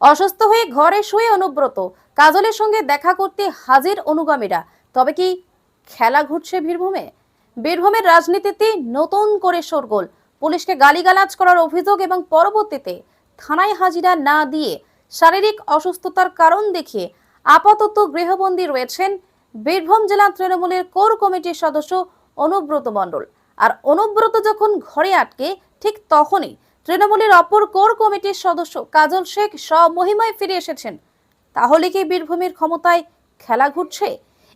অসুস্থ হয়ে ঘরে শুয়ে অনুব্রত। কাজলের সঙ্গে দেখা করতে হাজির অনুগামীরা। তবে কি খেলা ঘুরছে বীরভূমে? বীরভূমের রাজনীতিতে নতুন করে শোরগোল। পুলিশকে গালিগালাজ করার অভিযোগ এবং পরবর্তীতে থানায় হাজিরা না দিয়ে শারীরিক অসুস্থতার কারণ দেখিয়ে আপাতত গৃহবন্দী রয়েছেন বীরভূম জেলা তৃণমূলের কোর কমিটির সদস্য অনুব্রত মণ্ডল। আর অনুব্রত যখন ঘরে আটকে, ঠিক তখনই তৃণমূলের অপর কোর কমিটির সদস্য কাজল শেখ স্বমহিমায় ফিরে এসেছেন। তাহলে কি বীরভূমের ক্ষমতায় খেলা ঘুরছে?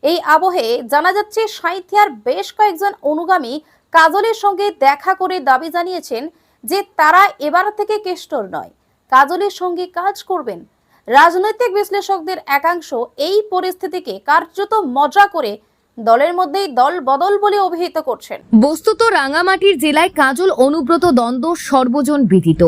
এই আবহে জানা যাচ্ছে সাঁইথিয়ার বেশ কয়েকজন অনুগামী কাজলের সঙ্গে দেখা করে দাবি জানিয়েছেন যে তারা এবার থেকে কেষ্টর নয়। কাজলের সঙ্গে কাজ করবেন। রাজনৈতিক বিশ্লেষকদের একাংশ এই পরিস্থিতিকে কার্যত মজা করে দলের মধ্যেই দল বদল বলে অভিহিত করছেন। বস্তুত রাঙামাটির জেলায় কাজল অনুব্রত দ্বন্দ্ব সর্বজন বিদিত।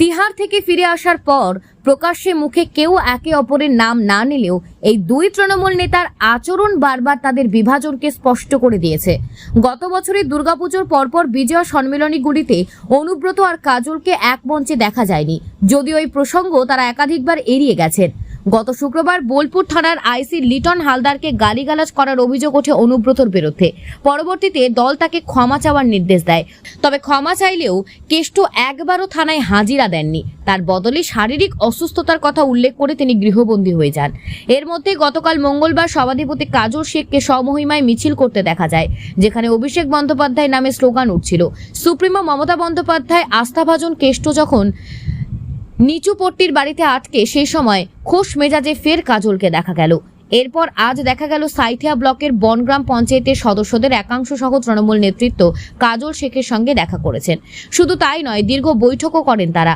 তিহার থেকে ফিরে আসার পর প্রকাশ্যে মুখে কেউ একে অপরের নাম না নিলেও এই দুই তৃণমূল নেতার আচরণ বারবার তাদের বিভাজনকে স্পষ্ট করে দিয়েছে। গত বছরের দুর্গাপুজোর পরপর বিজয়া সম্মেলনীগুলিতে অনুব্রত আর কাজলকে এক মঞ্চে দেখা যায়নি। যদিও এই প্রসঙ্গ তারা একাধিকবার এড়িয়ে গেছেন। গত শুক্রবার বোলপুর থানার আইসি লিটন হালদারকে গালিগালাজ করার অভিযোগ ওঠে অনুব্রতর বিরুদ্ধে। পরবর্তীতে দল তাকে ক্ষমা চাওয়ার নির্দেশ দেয়। তবে ক্ষমা চাইলেও কেষ্ট একবারও থানায় হাজিরা দেননি। তার বদলে শারীরিক অসুস্থতার কথা উল্লেখ করে তিনি গৃহবন্দী হয়ে যান। এর মধ্যে গতকাল মঙ্গলবার সভাধিপতি কাজল শেখকে স্বমহিমায় মিছিল করতে দেখা যায়, যেখানে অভিষেক বন্দ্যোপাধ্যায় নামে স্লোগান উঠছিল। সুপ্রিমো মমতা বন্দ্যোপাধ্যায় আস্থাভাজন কেষ্ট যখন নিচু পট্টির বাড়িতে আটকে সেই সময় খোশ মেজাজে ফের কাজলকে দেখা গেল। এরপর আজ দেখা গেল সাইথিয়া ব্লকের বনগ্রাম পঞ্চায়েতের সদস্যদের একাংশ সহ তৃণমূল নেতৃত্ব কাজল শেখের সঙ্গে দেখা করেছেন। শুধু তাই নয়, দীর্ঘ বৈঠকও করেন তারা।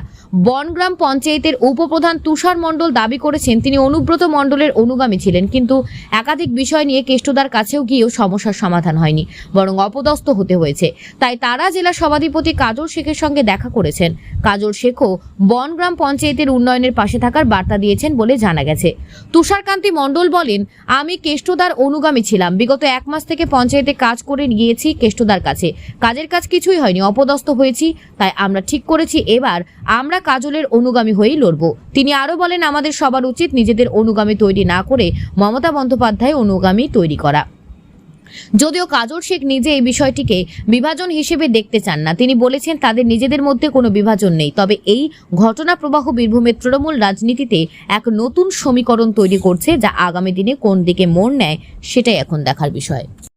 বনগ্রাম পঞ্চায়েতের উপপ্রধান তুষার মণ্ডল দাবি করেছেন, তিনি অনুব্রত মণ্ডলের অনুগামী ছিলেন, কিন্তু একাধিক বিষয় নিয়ে কেষ্টদার কাছেও গিয়েও সমস্যার সমাধান হয়নি, বরং অপদস্থ হতে হয়েছে। তাই তারা জেলা সভাধিপতি কাজল শেখের সঙ্গে দেখা করেছেন। কাজল শেখও বনগ্রাম পঞ্চায়েতের উন্নয়নের পাশে থাকার বার্তা দিয়েছেন বলে জানা গেছে। তুষারকান্তি মণ্ডল বলেন, আমি কেষ্টদার অনুগামী ছিলাম। বিগত এক মাস থেকে পঞ্চায়েতে কাজ করে গিয়েছি কেষ্টদার কাছে। কাজের কাজ কিছুই হয়নি, অপদস্থ হয়েছি, তাই আমরা ঠিক করেছি। এবার আমরা কাজলের অনুগামী হয়েই লড়ব। তিনি আরও বলেন, আমাদের সবার উচিত নিজেদের অনুগামী তৈরি না করে মমতা বন্দ্যোপাধ্যায় অনুগামী তৈরি করা। যদিও কাজল শেখ নিজে এই বিষয়টিকে বিভাজন হিসেবে দেখতে চান না। তিনি বলেছেন, তাদের নিজেদের মধ্যে কোনো বিভাজন নেই। তবে এই ঘটনা প্রবাহ বীরভূমের তৃণমূল রাজনীতিতে এক নতুন সমীকরণ তৈরি করছে, যা আগামী দিনে কোন দিকে মোড় নেয়, সেটাই এখন দেখার বিষয়।